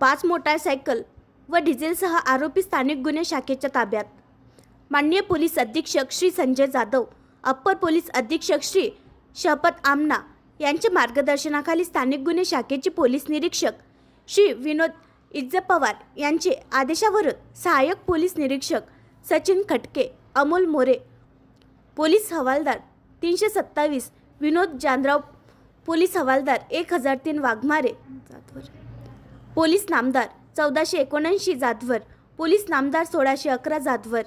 पाच मोटारसायकल व डिझेलसह आरोपी स्थानिक गुन्हे शाखेच्या ताब्यात. माननीय पोलीस अधीक्षक श्री संजय जाधव अप्पर पोलीस अधीक्षक श्री शपथ आमना यांच्या मार्गदर्शनाखाली स्थानिक गुन्हे शाखेचे पोलीस निरीक्षक श्री विनोद इज्ज पवार यांचे आदेशावरून सहाय्यक पोलीस निरीक्षक सचिन खटके अमोल मोरे पोलीस हवालदार तीनशे सत्तावीस विनोद जानराव पोलीस हवालदार एक हजार तीन वाघमारे. जाधव पोलीस नामदार चौदाशे एकोणऐंशी जाधवर पोलीस नामदार सोळाशे अकरा जाधवर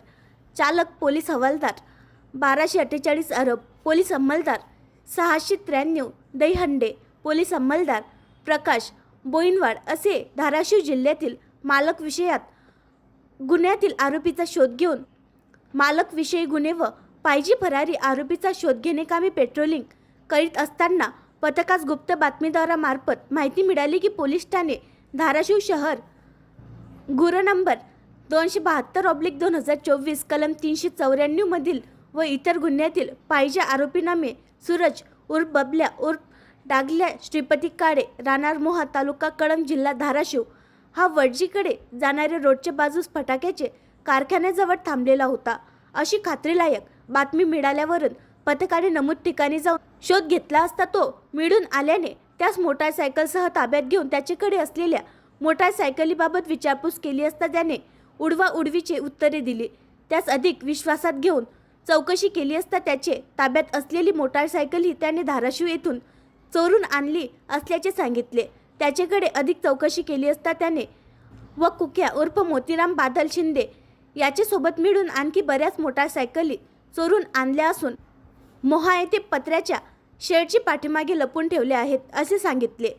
चालक पोलीस हवालदार बाराशे अठ्ठेचाळीस अरब पोलीस अंमलदार सहाशे त्र्याण्णव दहीहंडे पोलीस अंमलदार प्रकाश बोईनवाड असे धाराशिव जिल्ह्यातील मालक विषयात गुन्ह्यातील आरोपीचा शोध घेऊन मालकविषयी गुन्हे व पायजी फरारी आरोपीचा शोध घेणे कामी पेट्रोलिंग करीत असताना पथकास गुप्त बातमीदारामार्फत माहिती मिळाली की पोलीस ठाणे धाराशिव शहर. गुर नंबर दोनशे बहात्तर ऑब्लिक दोन हजार चोवीस कलम तीनशे चौऱ्याण्णवमधील व इतर गुन्ह्यातील पाहिजे आरोपीनामे सूरज उर्फ बबल्या उर्फ डागल्या श्रीपती काळे राणार मोहा तालुका कळंब जिल्हा धाराशिव. हा वडजीकडे जाणाऱ्या रोडच्या बाजूस फटाक्याचे कारखान्याजवळ थांबलेला होता. अशी खात्रीलायक बातमी मिळाल्यावरून पथकाने नमूद ठिकाणी जाऊन शोध घेतला असता तो मिळून आल्याने त्यास मोटारसायकलसह ताब्यात घेऊन त्याच्याकडे असलेल्या मोटारसायकलीबाबत विचारपूस केली असता त्याने उडवा उडवीचे उत्तरे दिली. त्यास अधिक विश्वासात घेऊन चौकशी केली असता त्याचे ताब्यात असलेली मोटारसायकलही त्याने धाराशिव येथून चोरून आणली असल्याचे सांगितले. त्याच्याकडे अधिक चौकशी केली असता त्याने व कुक्या उर्फ मोतीराम बादल शिंदे याच्यासोबत मिळून आणखी बऱ्याच मोटारसायकली चोरून आणल्या असून मोहा येथे पत्र्याच्या शेडची पाठीमागे लपून ठेवले आहेत असे सांगितले.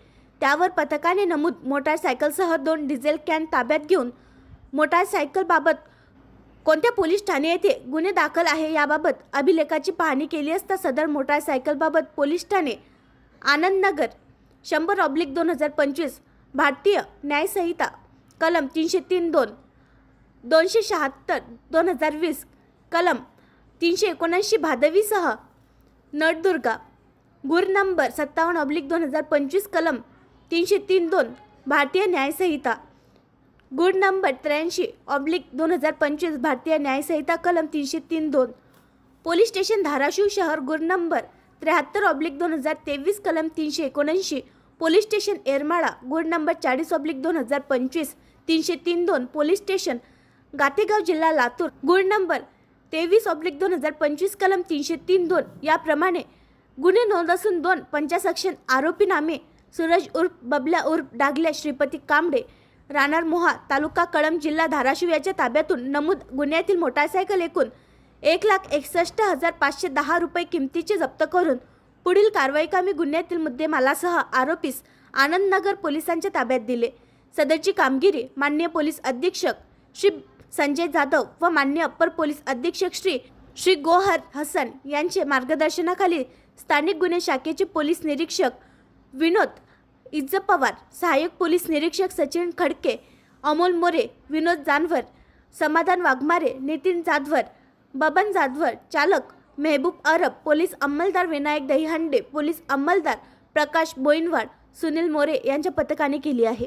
त्यावर पथकाने नमूद मोटारसायकलसह दोन डिझेल कॅन ताब्यात घेऊन मोटारसायकलबाबत कोणत्या पोलीस ठाणे येथे गुन्हे दाखल आहे याबाबत अभिलेखाची पाहणी केली असता सदर मोटारसायकलबाबत पोलीस ठाणे आनंदनगर शंभर ऑब्लिक दोन हजार पंचवीस भारतीय न्यायसंहिता कलम तीनशे तीन दोन दोनशे शहात्तर दोन हजार वीस कलम तीनशे एकोणऐंशी भादवीसह नळदुर्गा गुर नंबर सत्तावन्न ऑब्लिक दोन हजार पंचवीस कलम तीनशे तीन दोन भारतीय न्यायसंहिता. गुड नंबर त्र्याऐंशी ऑब्लिक दोन हजार पंचवीस भारतीय न्यायसंहिता कलम तीनशे तीन दोन. पोलीस स्टेशन धाराशिव शहर गुर नंबर त्र्याहत्तर ऑब्लिक दोन हजार तेवीस कलम तीनशे एकोणऐंशी. पोलीस स्टेशन एरमाळा गुड नंबर चाळीस ऑब्लिक दोन हजार पंचवीस तीनशे तीन दोन. पोलीस स्टेशन गातेगाव जिल्हा लातूर गुड नंबर तेवीस ऑब्लिक दोन हजार पंचवीस कलम तीनशे तीन दोन. याप्रमाणे गुन्हे नोंद असून दोन पंचासक्षन आरोपी नामे सूरज उर्फ बबल्या उर्फ डागल्या श्रीपती कांबडे राणार मोहा तालुका कळंब जिल्हा धाराशिव याच्या ताब्यातून नमूद गुन्ह्यातील मोटारसायकल एकूण एक लाख एकसष्ट हजार पाचशे दहा रुपये किमतीचे जप्त करून पुढील कारवाई कामी गुन्ह्यातील मुद्देमालासह आरोपीस आनंदनगर पोलिसांच्या ताब्यात दिले. सदरची कामगिरी मान्य पोलीस अधीक्षक श्री संजय जाधव व मान्य अप्पर पोलीस अधीक्षक श्री श्री गोहर हसन यांचे मार्गदर्शनाखाली स्थानिक गुन्हे शाखेचे पोलीस निरीक्षक विनोद इज्ज पवार सहाय्यक पोलीस निरीक्षक सचिन खडके अमोल मोरे विनोद जानवर समाधान वाघमारे नितीन जाधवर बबन जाधवर चालक मेहबूब अरब पोलीस अंमलदार विनायक दहीहंडे पोलीस अंमलदार प्रकाश बोईनवाड सुनील मोरे यांच्या पथकाने केली आहे.